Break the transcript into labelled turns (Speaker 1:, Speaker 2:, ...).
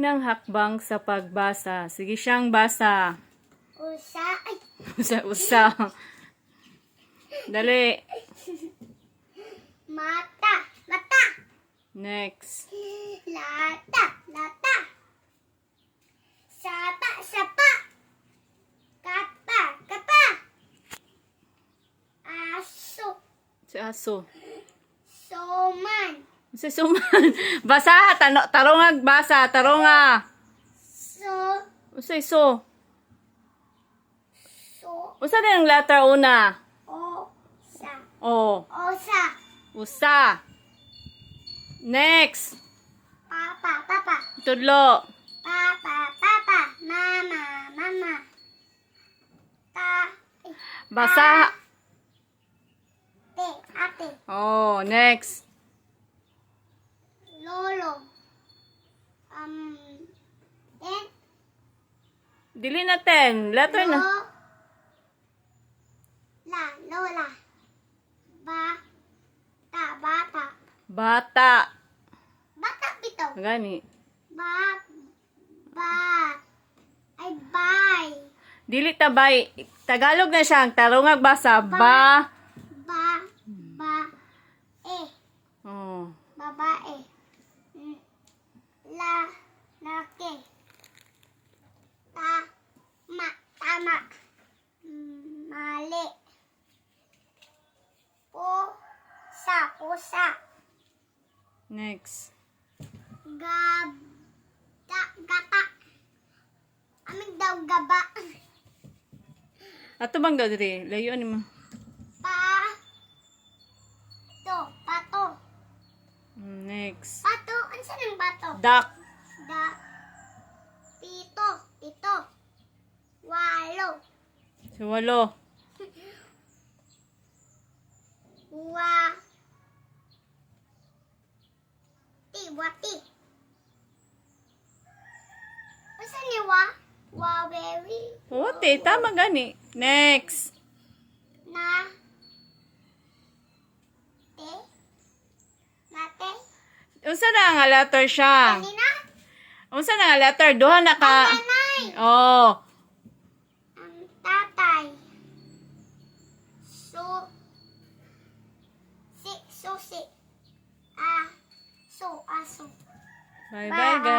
Speaker 1: Unang hakbang sa pagbasa. Sige siyang basa.
Speaker 2: Usa. Ay.
Speaker 1: Usa, usa. Dali.
Speaker 2: Mata. Mata.
Speaker 1: Next.
Speaker 2: Lata. Lata. Sapa. Sapa. Kapa. Kapa. Aso.
Speaker 1: Si aso.
Speaker 2: Soman.
Speaker 1: Si suman. Basa. Tano, tarongag basa. Taronga.
Speaker 2: So.
Speaker 1: Usa iso.
Speaker 2: So.
Speaker 1: Usa din ang letter una.
Speaker 2: O. Sa.
Speaker 1: O.
Speaker 2: Osa.
Speaker 1: Usa. Next.
Speaker 2: Papa. Papa.
Speaker 1: Tudlo.
Speaker 2: Papa. Papa. Mama. Mama. Ta.
Speaker 1: Basa.
Speaker 2: Ate. Ate.
Speaker 1: Oh, next.
Speaker 2: Um. Eh.
Speaker 1: Dili natin. Letter na.
Speaker 2: Lo. La. Lola. Ba. Ta. Bata.
Speaker 1: Bata.
Speaker 2: Bata bito.
Speaker 1: Gani.
Speaker 2: Ba. Ba. Ay, bye.
Speaker 1: Dili tabay. Tagalog na siya. Ang tarongag basa. Ba.
Speaker 2: Ba. Ba. Eh.
Speaker 1: Oh.
Speaker 2: Tama. Mali. Po. Sa. Pusa.
Speaker 1: Next.
Speaker 2: Gab. Da. Gata. Amig daw gaba.
Speaker 1: Ato bang diri? Layo ni mo.
Speaker 2: Pa. To. Pato.
Speaker 1: Next.
Speaker 2: Pato. Ano saan ang bato?
Speaker 1: Duck.
Speaker 2: Da. Pito. Ito.
Speaker 1: Si walo.
Speaker 2: Wa. Ti. Wati. Asa ni wa? Wawewi.
Speaker 1: Ote, tama gani. Next.
Speaker 2: Na. Te. Nate.
Speaker 1: Unsa na nga letter siya?
Speaker 2: Kanina?
Speaker 1: Unsa na nga letter? Duha na ka. Oh. 拜拜，哥